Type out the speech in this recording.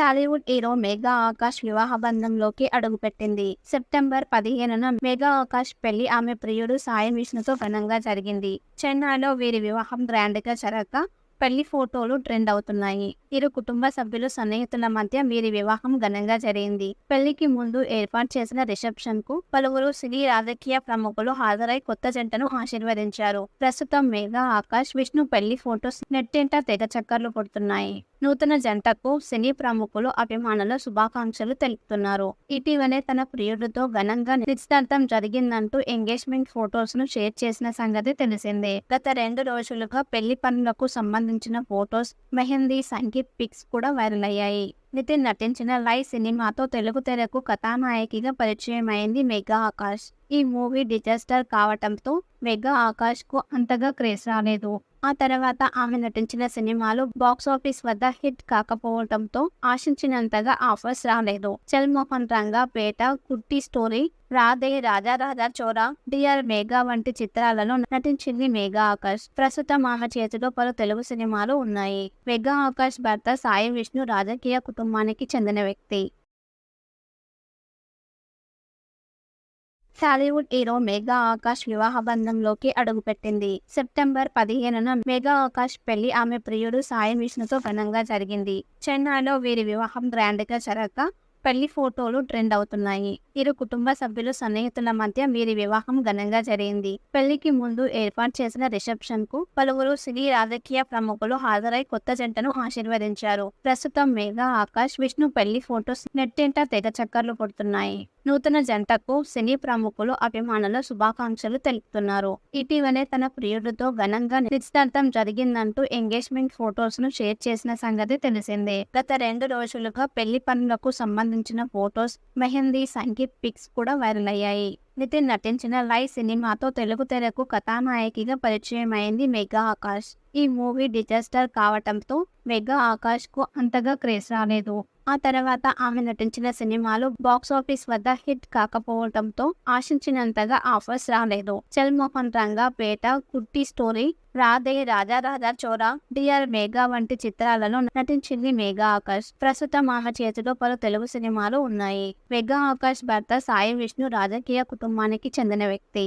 Tollywood hero mega Akash వివాహ బంధంలోకి అడుగుపెట్టింది September పదిహేనున మెగా ఆకాష్ పెళ్ళి ఆమె ప్రియుడు సాయం విష్ణుతో ఘనంగా జరిగింది. చెన్నైలో వీరి వివాహం గ్రాండ్గా జరగ పెళ్ళి ఫోటోలు ట్రెండ్ అవుతున్నాయి. ఇరు కుటుంబ సభ్యులు సన్నిహితుల మధ్య వీరి వివాహం ఘనంగా జరిగింది. పెళ్ళికి ముందు ఏర్పాటు చేసిన రిసెప్షన్కు పలువురు సినీ రాజకీయ ప్రముఖులు హాజరై కొత్త జంటను ఆశీర్వదించారు. ప్రస్తుతం మేఘా ఆకాష్ విష్ణు పెళ్ళి ఫోటోస్ నెట్టింట తెగ చక్కర్లు కొడుతున్నాయి. నూతన జంటకు సినీ ప్రముఖులు అభిమానులు శుభాకాంక్షలు తెలుపుతున్నారు. ఇటీవలే తన ప్రియుడితో ఘనంగా నిశ్చితార్థం జరిగిందంటూ ఎంగేజ్మెంట్ ఫొటోస్ను షేర్ చేసిన సంగతి తెలిసిందే. గత రెండు రోజులుగా పెళ్ళి పనులకు సంబంధించిన ఫొటోస్ మెహందీ సంగీత్ పిక్స్ కూడా వైరల్ అయ్యాయి. నితిన్ నటించిన లై సినిమాతో తెలుగు తెరకు కథానాయకిగా పరిచయమైంది మెగా ఆకాష్. ఈ మూవీ డిజాస్టర్ కావటంతో మెగా ఆకాష్కు అంతగా క్రేజ్ రాలేదు. ఆ తర్వాత ఆమె నటించిన సినిమాలు బాక్స్ ఆఫీస్ వద్ద హిట్ కాకపోవడంతో ఆశించినంతగా ఆఫర్స్ రాలేదు. చల్మోహన్ రంగా పేట కుట్టి స్టోరీ రాధే రాజా రాజా చోరా డిఆర్ మేఘా వంటి చిత్రాలలో నటించింది మేఘా ఆకాష్. ప్రస్తుతం ఆమె చేతిలో పలు తెలుగు సినిమాలు ఉన్నాయి. మేఘా ఆకాష్ భర్త సాయి విష్ణు రాజకీయ కుటుంబానికి చెందిన వ్యక్తి. టాలీవుడ్ హీరో మేఘా ఆకాష్ వివాహ బంధంలోకి అడుగుపెట్టింది. సెప్టెంబర్ పదిహేనున మేఘా ఆకాష్ పెళ్ళి ఆమె ప్రియుడు సాయి విష్ణుతో ఘనంగా జరిగింది. చెన్నైలో వీరి వివాహం గ్రాండ్గా జరగక పెళ్ళి ఫోటోలు ట్రెండ్ అవుతున్నాయి. ఇరు కుటుంబ సభ్యులు సన్నిహితుల మధ్య వీరి వివాహం ఘనంగా జరిగింది. పెళ్ళికి ముందు ఏర్పాటు చేసిన రిసెప్షన్కు పలువురు సినీ రాజకీయ ప్రముఖులు హాజరై కొత్త జంటను ఆశీర్వదించారు. ప్రస్తుతం మేఘా ఆకాష్ విష్ణు పెళ్ళి ఫోటోస్ నెట్టింట తెగ చక్కర్లు కొడుతున్నాయి. నూతన జంటకు సినీ ప్రముఖులు అభిమానులు శుభాకాంక్షలు తెలుపుతున్నారు. ఇటీవలే తన ప్రియుడితో ఘనంగా నిశ్చితార్థం జరిగిందంటూ ఎంగేజ్మెంట్ ఫొటోస్ను షేర్ చేసిన సంగతి తెలిసిందే. గత రెండు రోజులుగా పెళ్ళి పనులకు సంబంధించిన ఫొటోస్ మెహందీ సంగీత్ పిక్స్ కూడా వైరల్ అయ్యాయి. నితిన్ నటించిన లై సినిమాతో తెలుగు తెరకు కథానాయకిగా పరిచయం అయింది మెగా ఆకాష్. ఈ మూవీ డిజాస్టర్ కావటంతో మెగా ఆకాష్కు అంతగా క్రేజ్ రాలేదు. ఆ తర్వాత ఆమె నటించిన సినిమాలు బాక్స్ ఆఫీస్ వద్ద హిట్ కాకపోవడంతో ఆశించినంతగా ఆఫర్స్ రాలేదు. చల్ మోహన్ రంగా పేట కుట్టి స్టోరీ రాధే రాజా రాజా చోరా డిఆర్ మేఘా వంటి చిత్రాలలో నటించింది మేఘా ఆకాష్. ప్రస్తుతం ఆమె చేతిలో పలు తెలుగు సినిమాలు ఉన్నాయి. మేఘా ఆకాష్ భర్త సాయి విష్ణు రాజకీయ కుటుంబానికి చెందిన వ్యక్తి.